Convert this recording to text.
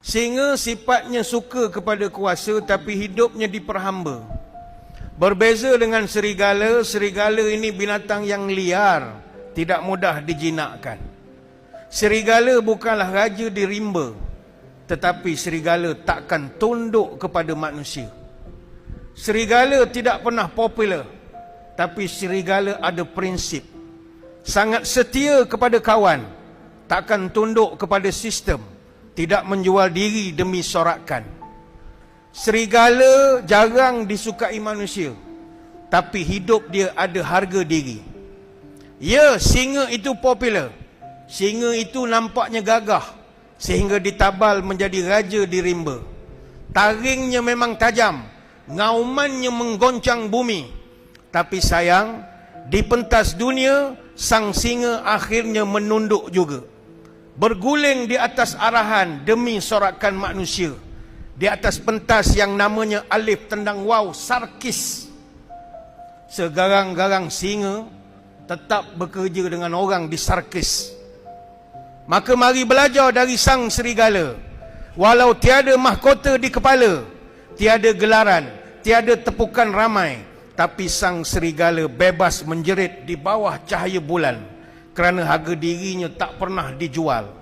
Singa sifatnya suka kepada kuasa tapi hidupnya diperhamba. Berbeza dengan serigala, serigala ini binatang yang liar, tidak mudah dijinakkan. Serigala bukanlah raja di rimba, tetapi serigala takkan tunduk kepada manusia. Serigala tidak pernah popular, tapi serigala ada prinsip. Sangat setia kepada kawan, takkan tunduk kepada sistem tidak menjual diri demi sorakan. Serigala jarang disukai manusia, tapi hidup dia ada harga diri. Ya, singa itu popular. Singa itu nampaknya gagah sehingga ditabal menjadi raja di rimba. Taringnya memang tajam, ngaumannya menggoncang bumi. Tapi sayang, di pentas dunia, sang singa akhirnya menunduk juga berguling di atas arahan demi sorakan manusia. Di atas pentas yang namanya alif tendang waw sarkis. Segarang-garang singa tetap bekerja dengan orang di sarkis. Maka mari belajar dari sang serigala. Walau tiada mahkota di kepala tiada gelaran tiada tepukan ramai tapi sang serigala bebas menjerit di bawah cahaya bulan kerana harga dirinya tak pernah dijual.